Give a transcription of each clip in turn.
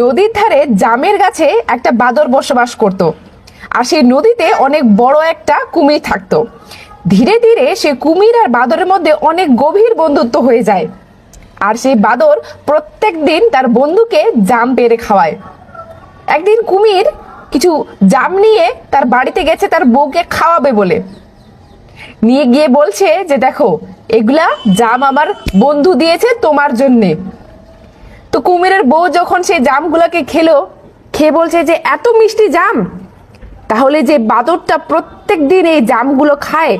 নদীর ধারে জামের গাছে একটা বাদর বসবাস করত। আর সেই নদীতে অনেক বড় একটা কুমির থাকতো। ধীরে ধীরে সে কুমির আর বাদরের মধ্যে অনেক গভীর বন্ধুত্ব হয়ে যায়। আর সেই বাদর প্রত্যেক দিন তার বন্ধুকে জাম পেরে খাওয়ায়। একদিন কুমির কিছু জাম নিয়ে তার বাড়িতে গেছে, তার বউকে খাওয়াবে বলে। নিয়ে গিয়ে বলছে যে, দেখো, এগুলা জাম আমার বন্ধু দিয়েছে তোমার জন্যে। তো কুমিরের বউ যখন সেই জামগুলোকে খেলো, খেয়ে বলছে যে, এত মিষ্টি জাম। তাহলে যে বাদরটা প্রত্যেক দিন এই জামগুলো খায়,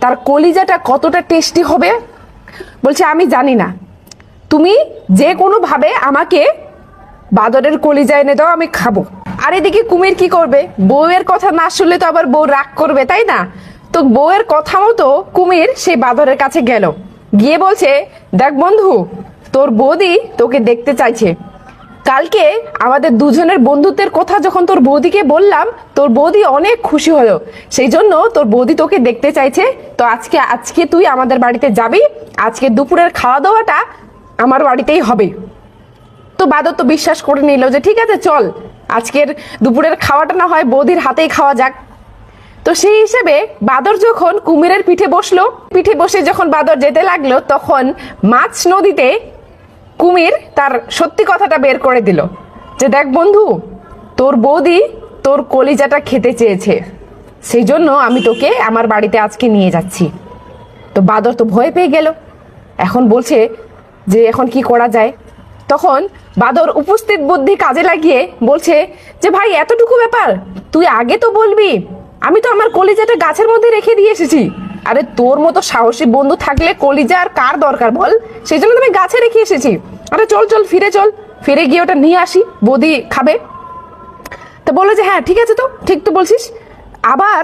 তার কলিজাটা কতটা টেস্টি হবে? বলছে, আমি জানি না। তুমি যে কোনো ভাবে আমাকে বাদরের কলিজা এনে দাও, আমি খাব। আর এদিকে কুমির কি করবে? বউয়ের কথা না শুনলে তো আবার বউ রাগ করবে, তাই না? তো বউয়ের কথা মতো কুমির সেই বাদরের কাছে গেল। গিয়ে বলছে, দেখ বন্ধু তোর বৌদি তোকে দেখতে চাইছে। কালকে আমাদের দুজনের বন্ধুত্বের কথা যখন তোর বৌদিকে বললাম, তোর বৌদি অনেক খুশি হলো। সেই জন্য তোর বৌদি তোকে দেখতে চাইছে। তো আজকে আজকে তুই আমাদের বাড়িতে যাবি। আজকে দুপুরের খাওয়া দাওয়াটা আমার বাড়িতেই হবে। তো বাদর তো বিশ্বাস করে নিল যে, ঠিক আছে, চল। আজকের দুপুরের খাওয়াটা না হয় বৌদির হাতেই খাওয়া যাক। তো সেই হিসেবে বাদর যখন কুমিরের পিঠে বসল, পিঠে বসে যখন বাদর যেতে লাগল, তখন মাছ নদীতে কুমির তার সত্যি কথাটা বের করে দিল যে, দেখ বন্ধু, তোর বৌদি তোর কলিজাটা খেতে চেয়েছে। সেই জন্য আমি তোকে আমার বাড়িতে আজকে নিয়ে যাচ্ছি। তো বাদর তো ভয় পেয়ে গেল। এখন বলছে যে, এখন কি করা যায়? তখন বাদর উপস্থিত বুদ্ধি কাজে লাগিয়ে বলছে যে, ভাই, এতটুকু ব্যাপার, তুই আগে তো বলবি, আমি তো আমার কলিজাটা গাছের মধ্যে রেখে দিয়ে এসেছি। আরে তোর মতো সাহসী বন্ধু থাকলে কলিজা আর কার দরকার বল? সেই জন্য তো আমি গাছে রেখে এসেছি। আরে চল চল, ফিরে চল। ফিরে গিয়ে ওটা নিয়ে আসি, বৌদি খাবে। তো বলল যে হ্যাঁ ঠিক আছে তো, ঠিক তো বলছিস। আবার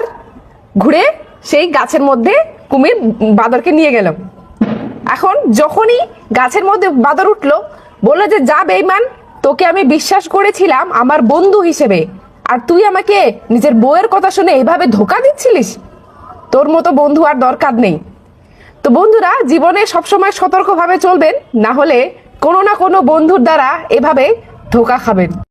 ঘুরে সেই গাছের মধ্যে কুমির বাদরকে নিয়ে গেল এখন যখনই গাছের মধ্যে বাদর উঠল, বলল যে যা বেইমান, তোকে আমি বিশ্বাস করেছিলাম আমার বন্ধু হিসেবে। আর তুই আমাকে নিজের বউয়ের কথা শুনে এইভাবে ধোকা দিচ্ছিলিস? তোর মতো বন্ধু আর দরকার নেই। তো বন্ধুরা, জীবনে সবসময় সতর্কভাবে চলবেন, না হলে কোনো না কোনো বন্ধুর দ্বারা এভাবে ধোকা খাবেন।